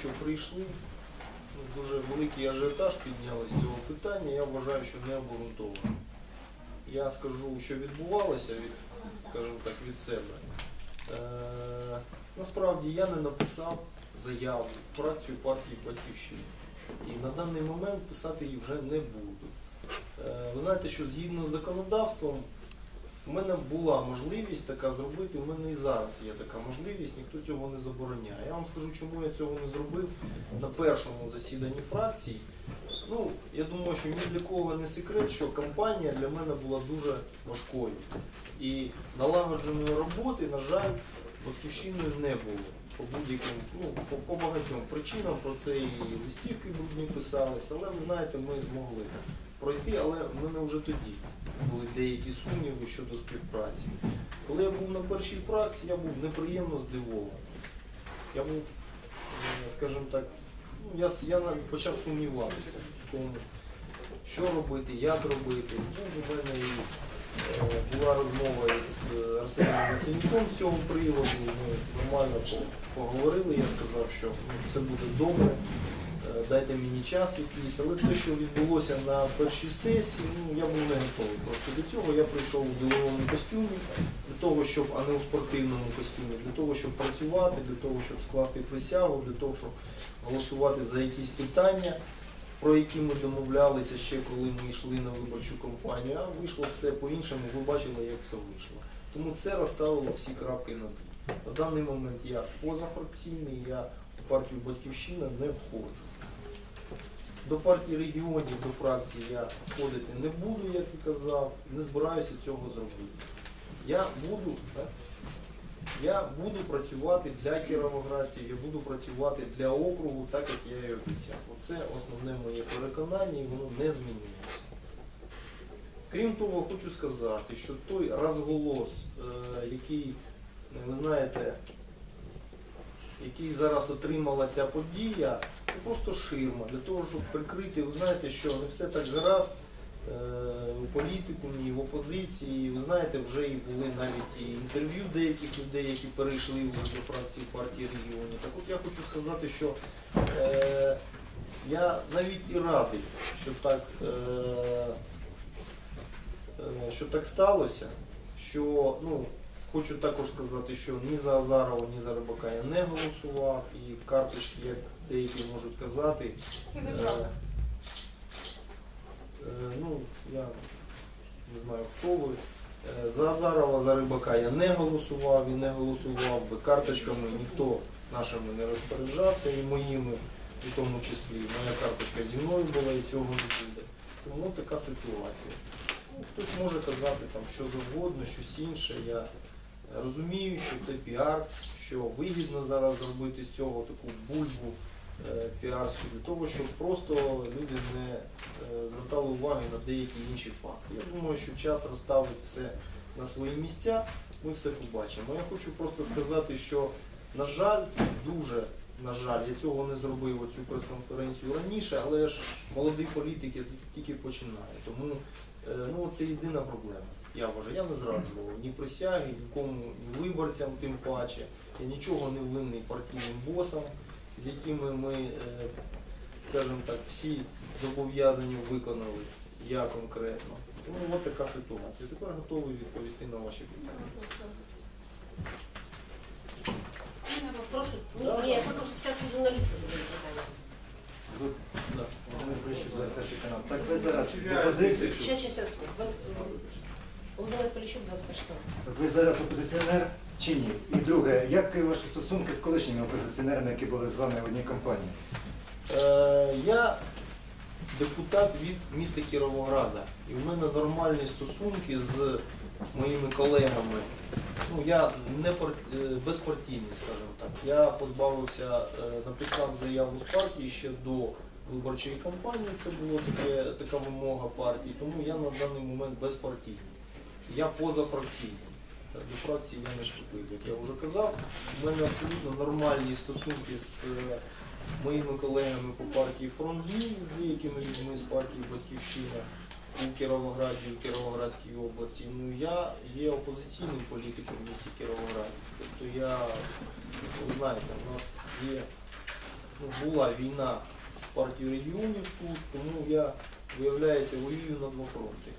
що прийшли. Ну, Дуже великий ажіотаж підняли з цього питання. Я вважаю, що не обґрунтовано. Я скажу, що відбувалося від, скажімо так, від себе. Е, насправді я не написав заяву фракцію партії Батьківщини. І на даний момент писати її вже не буду. Е, ви знаєте, що згідно з законодавством у мене була можливість така зробити, у мене і зараз є така можливість, ніхто цього не забороняє. Я вам скажу, чому я цього не зробив на першому засіданні фракції. Ну, я думаю, що ні для кого не секрет, що кампанія для мене була дуже важкою. І налагодженої роботи, на жаль, батьківщиною не було. По будь-яким, ну, по, по багатьом причинам про це і листівки брудні писались, але ви знаєте, ми змогли пройти, але в мене вже тоді були деякі сумніви щодо співпраці. Коли я був на першій фракції, я був неприємно здивований. Я був, е, скажімо так, ну, я, я почав сумніватися в тому, що робити, як робити. Ну, у мене і, е, була розмова із е, Арсенієм Яценюком з цього приводу. Ми нормально поговорили. Я сказав, що ну, все буде добре. Е, Дайте мені час якийсь, але те, що відбулося на першій сесії, ну я був не готовий. Просто до цього я прийшов у діловому костюмі, для того, щоб, а не у спортивному костюмі, для того, щоб працювати, для того, щоб скласти присягу, для того, щоб голосувати за якісь питання, про які ми домовлялися ще коли ми йшли на виборчу кампанію, а вийшло все по-іншому, ви бачили, як все вийшло. Тому це розставило всі крапки на «і». На даний момент я позафракційний, я в партію Батьківщина не входжу. До партії регіонів, до фракції я входити не буду, як і казав, не збираюся цього зробити. Я буду, так, я буду працювати для кіровоградців, я буду працювати для округу, так як я і обіцяв. Оце основне моє переконання і воно не змінюється. Крім того, хочу сказати, що той розголос, е, який, ви знаєте, який зараз отримала ця подія, це просто ширма для того, щоб прикрити. Ви знаєте, що не все так гаразд е, у політикумі, і в опозиції. Ви знаєте, вже і були навіть і інтерв'ю деяких людей, які перейшли вже до фракції партії регіонів. Так от я хочу сказати, що е, я навіть і радий, що так, е, е, що так сталося, що ну, Хочу також сказати, що ні за Азарова, ні за Рибака я не голосував, і карточки, як деякі можуть казати, Це е, неправда. е, ну, я не знаю хто ви. Е, За Азарова, за Рибака я не голосував і не голосував би. Карточками ніхто нашими не розпоряджався, і моїми, в тому числі. Моя карточка зі мною була і цього не буде. Тому така ситуація. Ну, хтось може казати там що завгодно, щось інше. Я розумію, що це піар, що вигідно зараз зробити з цього таку бульбу піарську для того, щоб просто люди не е, звертали уваги на деякі інші факти. Я думаю, що час розставить все на свої місця, ми все побачимо. Я хочу просто сказати, що, на жаль, дуже на жаль, я цього не зробив оцю прес-конференцію раніше, але ж молодий політик я тільки починаю. Тому е, ну, це єдина проблема. Я вважаю, я не зраджував ні присяги, нікому, ні виборцям, тим паче. Я нічого не винний партійним босам, з якими ми, е, скажімо так, всі зобов'язання виконали. Я конкретно. Тому от така ситуація. Тепер готовий відповісти на ваші питання. Прошу. Ні, ні, я хочу спочатку журналісти задати питання. Да. Володимир Поліщук, 21 канал. Так ви зараз опозицію. Ще, ще, ще. Володимир Поліщук, 21 канал. Ви зараз опозиціонер чи ні? І друге, як ваші стосунки з колишніми опозиціонерами, які були з вами в одній компанії? Е, я депутат від міста Кіровограда. І в мене нормальні стосунки з моїми колегами. Ну, я не пар- е, безпартійний, скажімо так. Я позбавився, е, написав заяву з партії ще до виборчої кампанії. Це була така вимога партії. Тому я на даний момент безпартійний. Я позафракційний. До фракції я не вступив, як я вже казав. У мене абсолютно нормальні стосунки з е, моїми колегами по партії Фронт змін з деякими людьми з партії Батьківщина у Кіровограді, у Кіровоградській області. Ну я є опозиційним політиком в місті Кіровограді. Тобто я, ви знаєте, у нас є, ну, була війна з партією регіонів тут, тому я, виявляється, воюю на два фронти.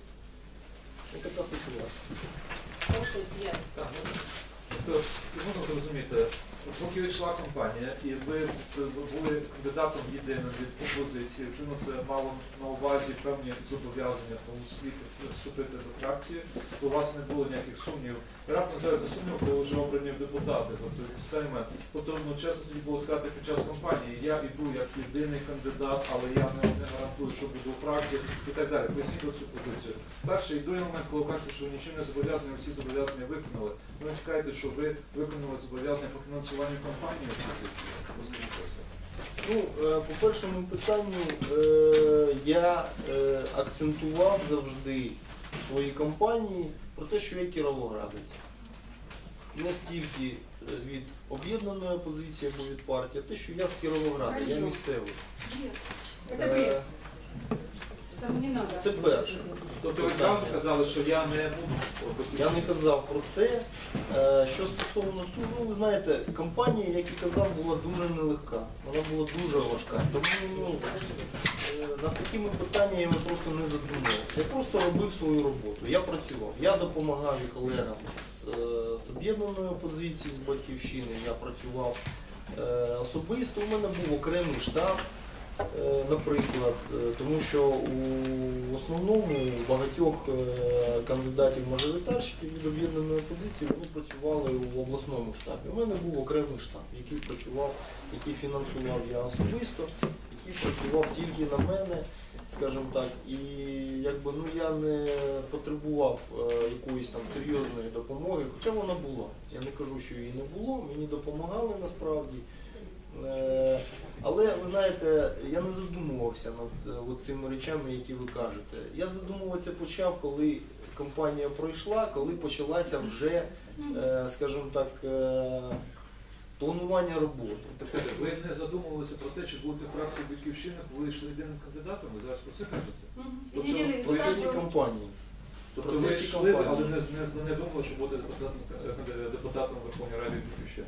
Ось така ситуація. Прошу, я. Тобто, можна зрозуміти, поки йшла кампанія, і ви були кандидатом єдиним від опозиції, чому це мало на увазі певні зобов'язання, в тому вступити до фракції, то у вас не було ніяких сумнівів. І Раптом зараз за сумнів, коли вже обрані в депутати. Тобто ми. Тобто, ну чесно тоді було сказати під час кампанії, я йду як єдиний кандидат, але я не, не гарантую, що буду у фракції і так далі. Поясніть цю позицію. Перший і другий момент, коли кажете, що нічим не зобов'язані, всі зобов'язання виконали. Ви чекаєте, що ви виконали зобов'язання по фінансуванню це. Ну, е, по першому питанню е, я е, акцентував завжди в своїй кампанії про те, що я кіровоградець. Не стільки від об'єднаної опозиції або від партії, а те, що я з Кіровограда, я місцевий. Це перше. Тобто ви зразу казали, що я не буду Я не казав про це. Е, Що стосовно суду, ви знаєте, кампанія, як і казав, була дуже нелегка. Вона була дуже важка. Тому ну, е, над такими питаннями просто не задумувався. Я просто робив свою роботу. Я працював. Я допомагав і колегам з, е, з об'єднаної опозиції, з батьківщини. Я працював особисто. У мене був окремий штаб. Е, Наприклад, е, тому що у основному багатьох е, кандидатів мажоритарщиків від об'єднаної опозиції вони працювали у обласному штабі. У мене був окремий штаб, який працював, який фінансував я особисто, який працював тільки на мене, скажімо так, і якби ну я не потребував якоїсь там серйозної допомоги, хоча вона була. Я не кажу, що її не було, мені допомагали насправді. Е, Але ви знаєте, я не задумувався над е, от цими речами, які ви кажете. Я задумуватися почав, коли кампанія пройшла, коли почалася вже, е, скажімо так, планування роботи. Чекайте, ви не задумувалися про те, чи будете фракції Батьківщини, коли йшли єдиним кандидатом, ви зараз про це кажете? Тобто в процесі кампанії. Тобто ви йшли, але не, не, не думали, що буде депутатом, депутатом Верховної Ради Батьківщини?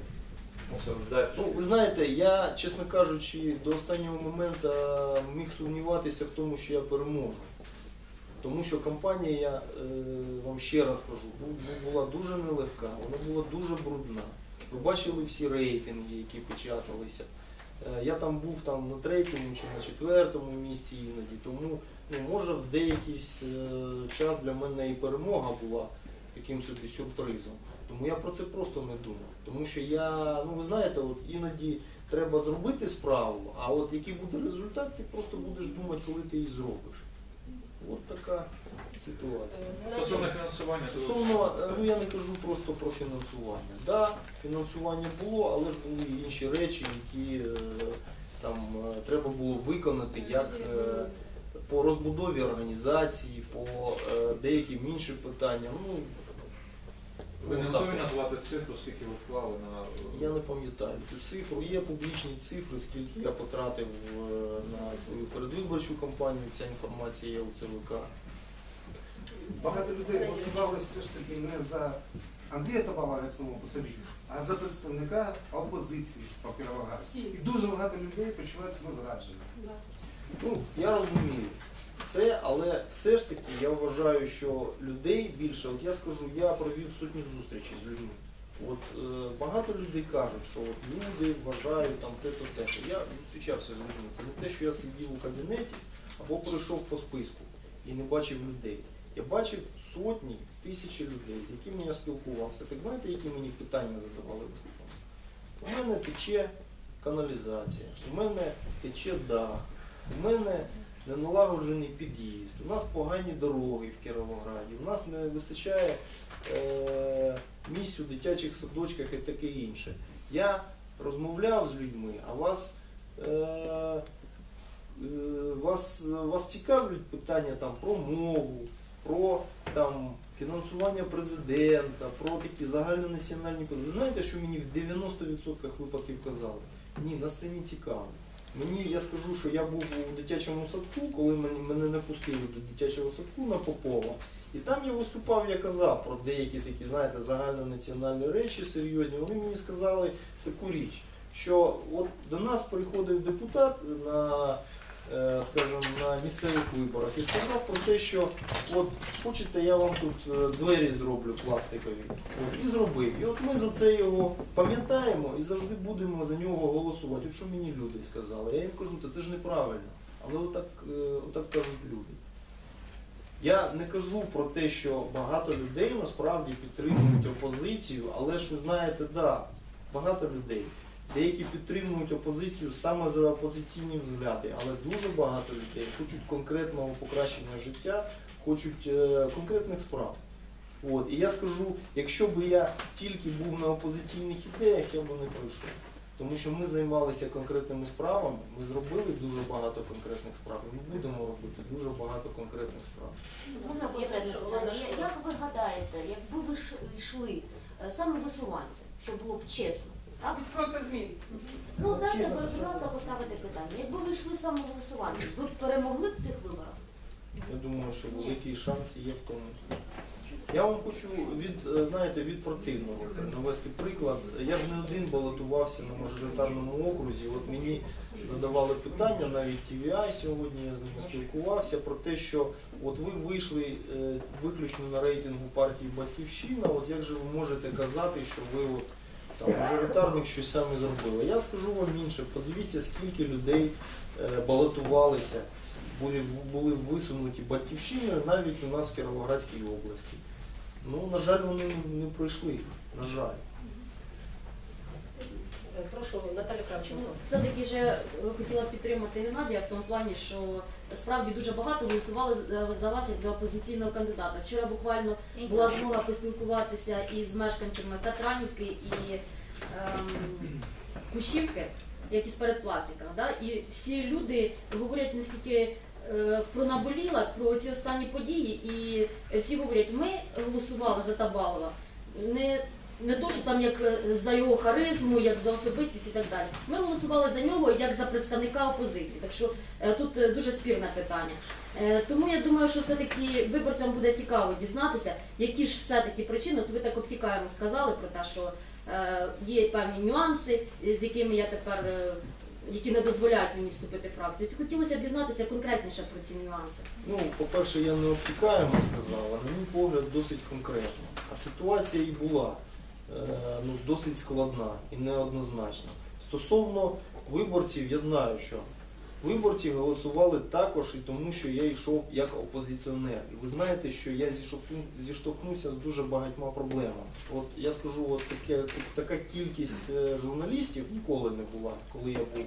Ну, ви знаєте, я, чесно кажучи, до останнього моменту міг сумніватися в тому, що я переможу. Тому що кампанія, я е, вам ще раз кажу, була дуже нелегка, вона була дуже брудна. Ви бачили всі рейтинги, які печаталися. Е, я там був там на третьому чи на четвертому місці іноді, тому ну, може в деякий е, час для мене і перемога була таким собі сюрпризом. Тому я про це просто не думав. Тому що я, ну ви знаєте, от іноді треба зробити справу, а от який буде результат, ти просто будеш думати, коли ти її зробиш. От така ситуація. Стосовно фінансування, Стосовно, е, ну я не кажу просто про фінансування. Да, фінансування було, але ж були інші речі, які е, там е, треба було виконати, як е, по розбудові організації, по е, деяким іншим питанням. Ну, ви не ну, готові назвати цифру, скільки ви вклали на Я не пам'ятаю цю цифру. Є публічні цифри, скільки я потратив е, на свою передвиборчу кампанію. Ця інформація є у ЦВК. Багато людей голосували все ж таки не за Андрія Табала як самого по собі, а за представника опозиції по Кіровограду. І дуже багато людей почувають себе зрадженими. Да. Ну, я розумію це, але все ж таки я вважаю, що людей більше, от я скажу, я провів сотні зустрічей з людьми. От е, багато людей кажуть, що от люди вважають там те-то, те-то. Я зустрічався з людьми. Це не те, що я сидів у кабінеті або пройшов по списку і не бачив людей. Я бачив сотні, тисячі людей, з якими я спілкувався. Так знаєте, які мені питання задавали виступом? У мене тече каналізація, у мене тече дах, у мене не налагоджений під'їзд, у нас погані дороги в Кіровограді, у нас не вистачає е, місць у дитячих садочках і таке інше. Я розмовляв з людьми, а вас, е, е, вас, вас цікавлять питання там, про мову, про там, фінансування президента, про такі загальнонаціональні питання. Ви знаєте, що мені в 90% випадків казали? Ні, нас це не цікаво. Мені я скажу, що я був у дитячому садку, коли мене, не пустили до дитячого садку на Попова. І там я виступав, я казав про деякі такі, знаєте, загальнонаціональні речі серйозні. Вони мені сказали таку річ, що от до нас приходив депутат на, скажімо, на місцевих виборах і сказав про те, що от хочете, я вам тут е, двері зроблю пластикові. От, і зробив. І от ми за це його пам'ятаємо і завжди будемо за нього голосувати. От що мені люди сказали. Я їм кажу, це ж неправильно. Але отак, е, отак кажуть люди. Я не кажу про те, що багато людей насправді підтримують опозицію, але ж ви знаєте, да, багато людей. Деякі підтримують опозицію саме за опозиційні взгляди, але дуже багато людей хочуть конкретного покращення життя, хочуть е, конкретних справ. От. І я скажу, якщо б я тільки був на опозиційних ідеях, я б не пройшов. Тому що ми займалися конкретними справами, ми зробили дуже багато конкретних справ, і ми будемо робити дуже багато конкретних справ. Що? Олена, що? Як ви гадаєте, якби ви йшли е, саме висуванцем, щоб було б чесно? Так? Від фронту змін. Ну, дайте, ви, будь ласка, поставити питання. Якби ви йшли висуванцем, ви б перемогли в цих виборах? Я думаю, що великий шанс є в тому. Я вам хочу від, е, знаєте, від противного навести приклад. Я ж не один балотувався на мажоритарному окрузі. От мені задавали питання, навіть TVI сьогодні я з ними спілкувався про те, що от ви вийшли е, виключно на рейтингу партії Батьківщина. От як же ви можете казати, що ви от там мажоритарник щось саме зробили? Я скажу вам інше. Подивіться, скільки людей е, балотувалися були, були висунуті батьківщиною навіть у нас в Кіровоградській області. Ну, на жаль, вони не, пройшли. На жаль. Е, Прошу, Наталя Кравченко. Все-таки же е, хотіла підтримати Геннадія в тому плані, що справді дуже багато голосували за- вас як за опозиційного кандидата. Вчора буквально була змога поспілкуватися із мешканцями Татранівки і ем, Кущівки, як із передплатника. Да? І всі люди говорять наскільки е, про наболіла, про ці останні події, і всі говорять, ми голосували за Табалова. Не не то, що там як е, за його харизму, як за особистість і так далі. Ми голосували за нього як за представника опозиції. Так що е, тут е, дуже спірне питання. Тому я думаю, що все-таки виборцям буде цікаво дізнатися, які ж все-таки причини. От ви так обтікаємо сказали про те, що є певні нюанси, з якими я тепер. які не дозволяють мені вступити в фракцію. То хотілося б дізнатися конкретніше про ці нюанси. Ну, по-перше, я не обтікаємо сказав, а на мій погляд досить конкретно. А ситуація і була ну, досить складна і неоднозначна. Стосовно виборців, я знаю, що виборці голосували також і тому, що я йшов як опозиціонер. І ви знаєте, що я зіштовхнувся з дуже багатьма проблемами. От я скажу, от таке, така кількість е, журналістів ніколи не була, коли я був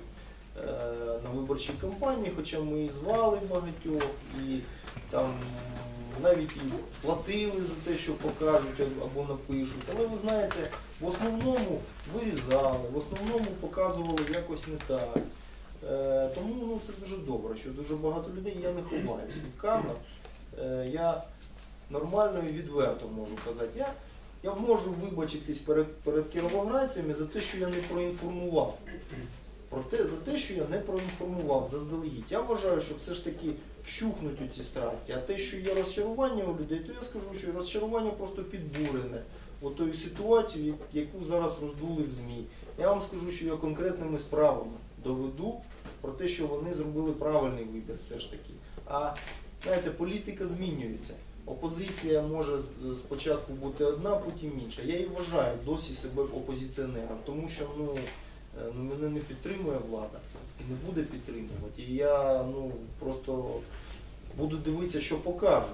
е, на виборчій кампанії, хоча ми і звали багатьох, і там навіть і платили за те, що покажуть або напишуть. Але ви знаєте, в основному вирізали, в основному показували якось не так. Е, тому ну, це дуже добре, що дуже багато людей я не ховаюсь від камер. Е, я нормально і відверто можу казати. Я, я можу вибачитись перед, перед кіровоградцями за те, що я не проінформував. Про те, за те, що я не проінформував заздалегідь. Я вважаю, що все ж таки вщухнуть у ці страсті. А те, що є розчарування у людей, то я скажу, що розчарування просто підбурене отою ситуацією, яку зараз роздули в ЗМІ. Я вам скажу, що я конкретними справами доведу про те, що вони зробили правильний вибір все ж таки. А знаєте, політика змінюється. Опозиція може спочатку бути одна, потім інша. Я і вважаю досі себе опозиціонером, тому що ну, е, мене не підтримує влада не буде підтримувати. І я ну, просто буду дивитися, що покажуть,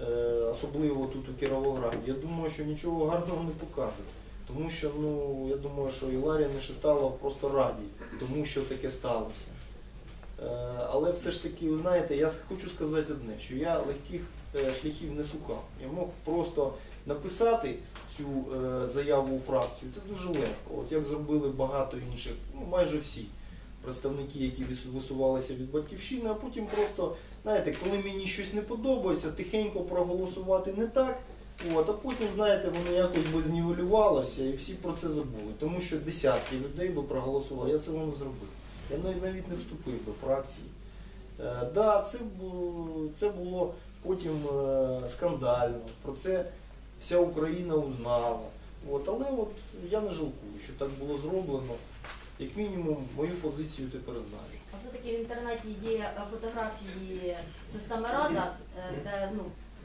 е, особливо тут у Кіровограді. Я думаю, що нічого гарного не покажуть. Тому що ну, я думаю, що Іларія Нешиталова просто раді, тому що таке сталося. Е, Але все ж таки, ви знаєте, я хочу сказати одне, що я легких е, шляхів не шукав. Я мог просто написати цю заяву у фракцію. Це дуже легко. От як зробили багато інших, ну майже всі представники, які висувалися від батьківщини, а потім просто, знаєте, коли мені щось не подобається, тихенько проголосувати не так. От, а потім, знаєте, воно якось би знівелювалося і всі про це забули. Тому що десятки людей би проголосували, я це вам зробив. Я навіть, не вступив до фракції. Е, да, це, це було потім е, скандально. Про це вся Україна узнала. От, але от я не жалкую, що так було зроблено. Як мінімум, мою позицію тепер знають. А все-таки в інтернеті є е, фотографії системи Рада, е, де ну,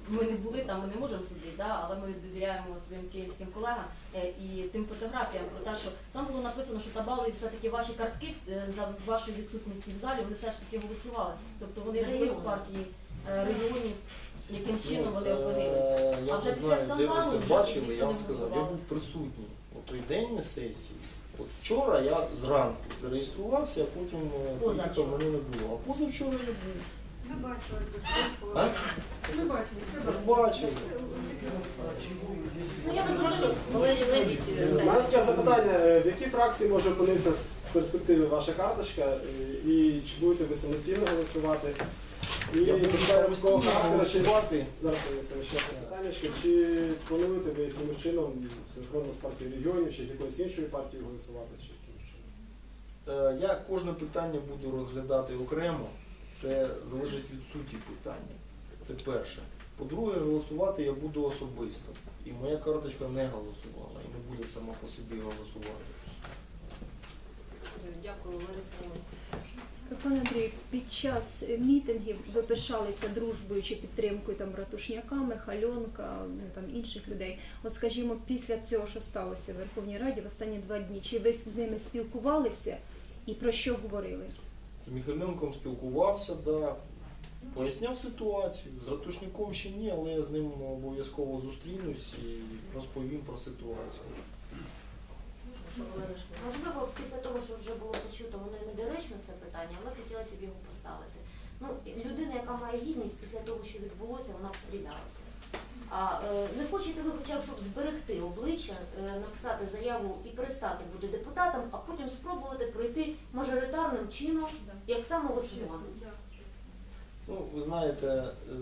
ми не були там, ми не можемо судити, да, але ми довіряємо своїм київським колегам е, і тим фотографіям про те, що там було написано, що табали все-таки ваші картки за вашої відсутності в залі, вони все ж таки голосували. Тобто вони були в партії регіонів, яким чином вони Ну, опинилися. Я А вже не після знаю, де ви це бачили, я вам сказав, я був присутній у той день на сесії. От вчора я зранку зареєструвався, а потім е, поїхав, мене не було. А позавчора я був. Ми бачили А? Ми бачили, все бачили? Ну я розумію, Валерій Лебідь, У мене таке запитання, е, в якій фракції може опинитися в перспективі ваша карточка, е, і чи будете ви самостійно голосувати? І питання такого чи зараз ще питання, чи плануєте ви якимось чином синхронно з партією регіонів, чи з якоюсь іншою партією голосувати, чи якимось чином? Е, Я кожне питання буду розглядати окремо. Це залежить від суті питання. Це перше. По-друге, голосувати я буду особисто. І моя карточка не голосувала і не буде сама по собі голосувати. Дякую, Лариса. Пане Андрію, під час мітингів ви пишалися дружбою чи підтримкою там Ратушняка, Михальонка, ну там інших людей. От скажімо, після цього, що сталося в Верховній Раді в останні два дні, чи ви з ними спілкувалися і про що говорили? З Михайленком спілкувався, да, поясняв ситуацію. З Ратушником ще ні, але я з ним обов'язково зустрінусь і розповім про ситуацію. Що, Можливо, після того, що вже було почуто, воно і недоречно це питання, але хотілося б його поставити. Ну, людина, яка має гідність, після того, що відбулося, вона встрілялася. А е, не хочете ви хоча б, щоб зберегти обличчя, е, написати заяву і перестати бути депутатом, а потім спробувати пройти мажоритарним чином, як самовисуванець. Ну, ви знаєте, е,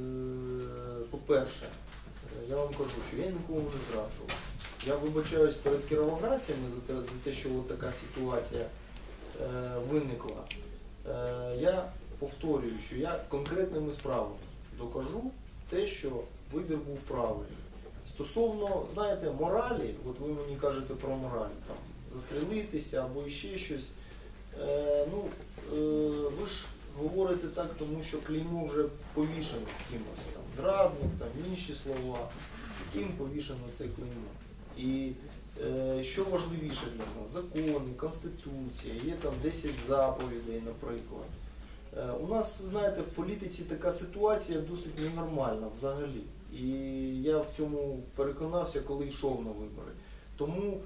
по-перше, е, я вам кажу, що я нікому не зраджував. Я вибачаюсь перед кіровоградцями за те, що от така ситуація е, виникла. Е, я повторюю, що я конкретними справами докажу те, що вибір був правильний. Стосовно, знаєте, моралі, от ви мені кажете про мораль, там, застрелитися або ще щось. Е, ну, е, ви ж говорите так, тому що клеймо вже повішено кимось, там, зрадник, там, інші слова, ким повішено це клеймо. І е, що важливіше для нас? Закони, Конституція, є там 10 заповідей, наприклад. Е, у нас, знаєте, в політиці така ситуація досить ненормальна взагалі. І я в цьому переконався, коли йшов на вибори. Тому,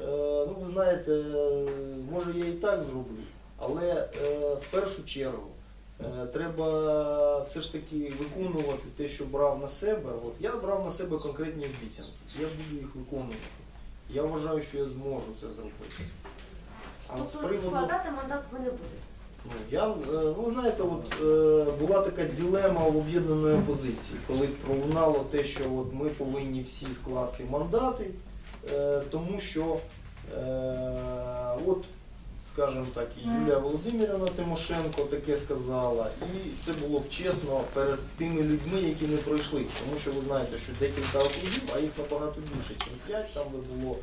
е, ну ви знаєте, може я і так зроблю, але е, в першу чергу треба все ж таки виконувати те, що брав на себе. От я брав на себе конкретні обіцянки, я буду їх виконувати. Я вважаю, що я зможу це зробити. А Тобто приводу- складати мандат ви не будете. Ну, я, е, ну, знаєте, от, е, була така ділема в об'єднаної опозиції, коли пролунало те, що от ми повинні всі скласти мандати, е, тому що, е, от, скажімо так, і Юлія Володимирівна Тимошенко таке сказала, і це було б чесно перед тими людьми, які не пройшли. Тому що ви знаєте, що декілька округів, а їх набагато більше, ніж п'ять, там де було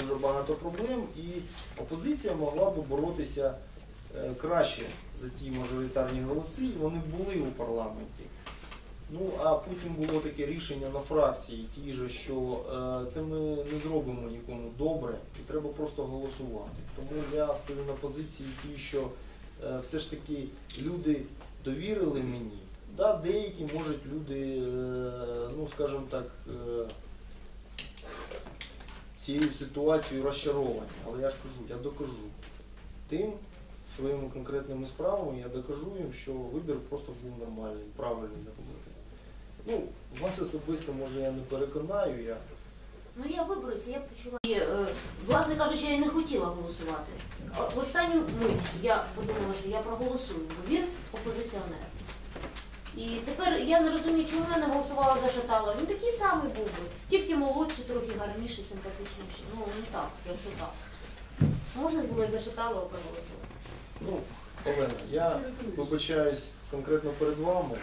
дуже багато проблем, і опозиція могла б боротися е, краще за ті мажоритарні голоси, і вони були у парламенті. Ну, а потім було таке рішення на фракції, ті же, що е, це ми не зробимо нікому добре, і треба просто голосувати. Тому я стою на позиції ті, що е, все ж таки люди довірили мені. Да, деякі, можуть, люди, е, ну, скажімо так, е, цією ситуацією розчаровані. Але я ж кажу, я докажу тим своїми конкретними справами, я докажу їм, що вибір просто був нормальний, правильний зробити. Ну, вас особисто, може, я не переконаю, я Ну я виберуся, я почула. І, е, власне кажучи, я не хотіла голосувати. В останню мить я подумала, що я проголосую, бо він опозиціонер. І тепер я не розумію, чому я не голосувала за Шатала. Він такий самий був би, тільки молодший, трохи гарніший, симпатичніший. Ну не так, якщо так. Можна було і за Шаталова проголосувати. Ну, Олена, я вибачаюсь конкретно перед вами.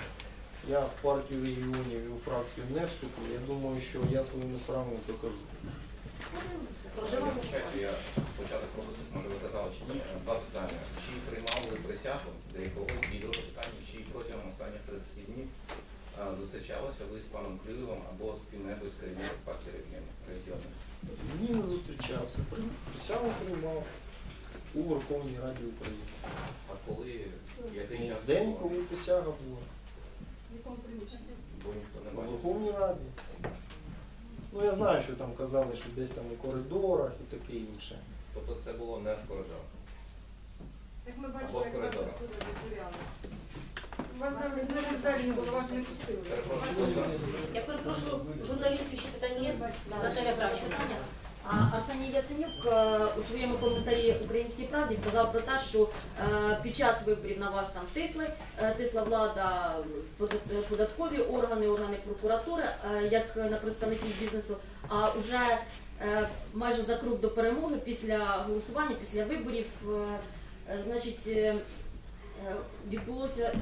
Я в партію регіонів і у фракцію не вступлю. Я думаю, що я своїми справами. Чекайте, я початок просто може ви казали, чи ні. Два питання. Чи приймали присягу для якогось і друге питання, чи протягом останніх 30 днів зустрічалися ви з паном Клюєвим або з ким-небудь з керівництва партії регіонів? Ні, не зустрічався. Присягу приймав у Верховній Раді України. А коли, який час? День, коли присяга була. В якому приміщенні? Бо ніхто не У. Верховній Раді. Ну я знаю, що там казали, що десь там у коридорах і таке інше. Тобто це було не в коридорах. Як ми в як вас коридорах. туди. Вас навіть не було, вас не пустили. Перепрошую, Я перепрошую, журналістів ще питання є? Наталя питання. Арсеній Яценюк е, у своєму коментарі Українській правді сказав про те, що е, під час виборів на вас там тисли, е, тисла влада, пода- податкові органи, органи прокуратури, як на представників бізнесу. А вже майже за крок до перемоги після голосування, після виборів, значить, відбулося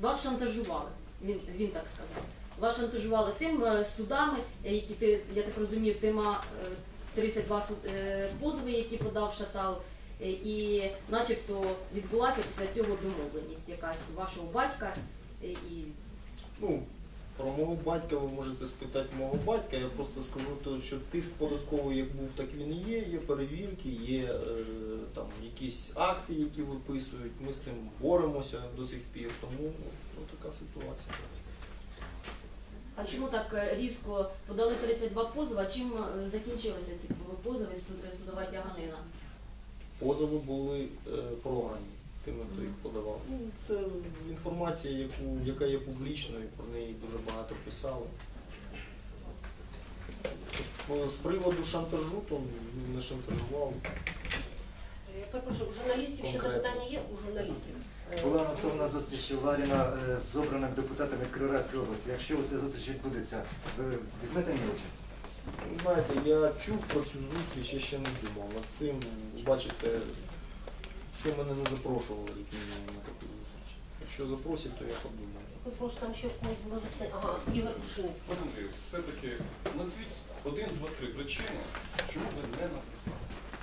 вас шантажували. Він, він так сказав. Вас шантажували тим е, судами, е, які ти, я так розумію, тима е, 32 суд, е, позови, які подав Шатал. І начебто відбулася після цього домовленість якась вашого батька і Ну, про мого батька ви можете спитати мого батька. Я просто скажу, що тиск податковий як був, так він і є. Є перевірки, є там якісь акти, які виписують. Ми з цим боремося до сих пір. Тому ну, така ситуація. А чому так е, різко подали 32 позови? А чим е, закінчилися ці позови судова тяганина? Позови були е, програні тими, хто їх подавав. Ну, це інформація, яку, яка є публічною, про неї дуже багато писали. Ну, З приводу шантажу, то не шантажував. Я перепрошую, у журналістів ще Конкретно. запитання є? У журналістів. Була анонсована зустріч Ларіна е, з обраним депутатами Кіровоградської області. Якщо ця зустріч відбудеться, ви візьмете мені участь? Знаєте, я чув про цю зустріч, я ще не думав над цим. Бачите, що мене не запрошували як мінімум на таку зустріч. Якщо запросять, то я подумаю. Якось, може там ще в когось було запитання. Ага, Ігор. Пане Андрію, все-таки назвіть один, два, три причини, чому ви не написали.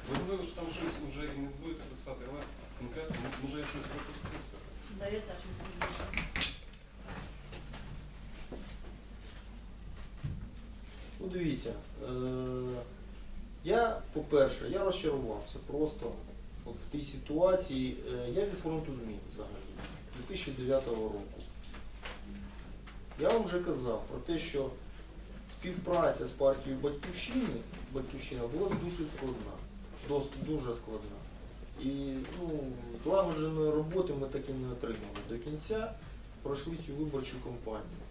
Можливо, що там щось вже і не будете писати, але конкретно, м- може я щось пропустив все. Да, я теж не розумію. Ну дивіться, е, я, по-перше, я розчарувався просто от в тій ситуації. Е, я від фронту змін взагалі 2009 року. Я вам вже казав про те, що співпраця з партією Батьківщини, Батьківщина була дуже складна, дуже складна. І ну, злагодженої роботи ми так і не отримали. До кінця пройшли цю виборчу кампанію.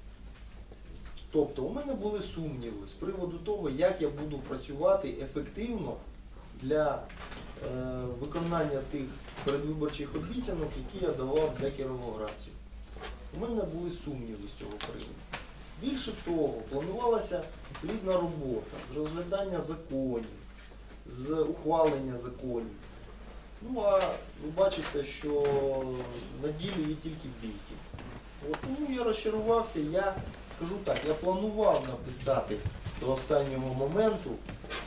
Тобто у мене були сумніви з приводу того, як я буду працювати ефективно для е, виконання тих передвиборчих обіцянок, які я давав для кіровоградців. У мене були сумніви з цього приводу. Більше того, планувалася плідна робота з розглядання законів, з ухвалення законів. Ну а ви бачите, що на ділі є тільки бійки. От, ну, я розчарувався, я скажу так, я планував написати до останнього моменту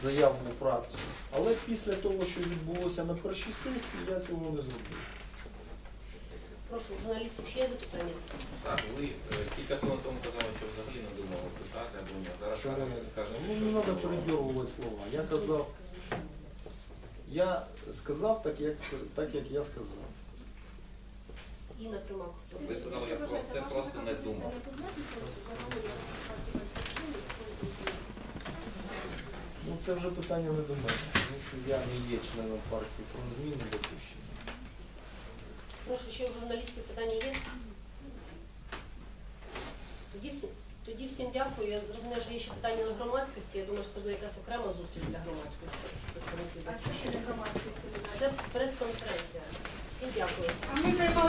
заяву у фракцію, але після того, що відбулося на першій сесії, я цього не зробив. Прошу, у журналістів ще є запитання? Так, ви е, кілька хвилин тому казали, що взагалі не думали писати або ні. Зараз Чому не кажете, Ну, не треба думали. передьорувати слова. Я казав, я сказав так, як, так, як я сказав. Інна Примак. Ви сказали, я про це просто не думав. Ну це вже питання не до мене, тому що я не є членом партії «Фронт батьківщини. Прошу, ще у журналістів питання є? Тоді всім, тоді всім дякую. Я зрозуміла, що є ще питання на громадськості. Я думаю, що це буде якась окрема зустріч для громадськості. представників А що ще не громадськості? Це прес-конференція. Всім дякую. А ми займалися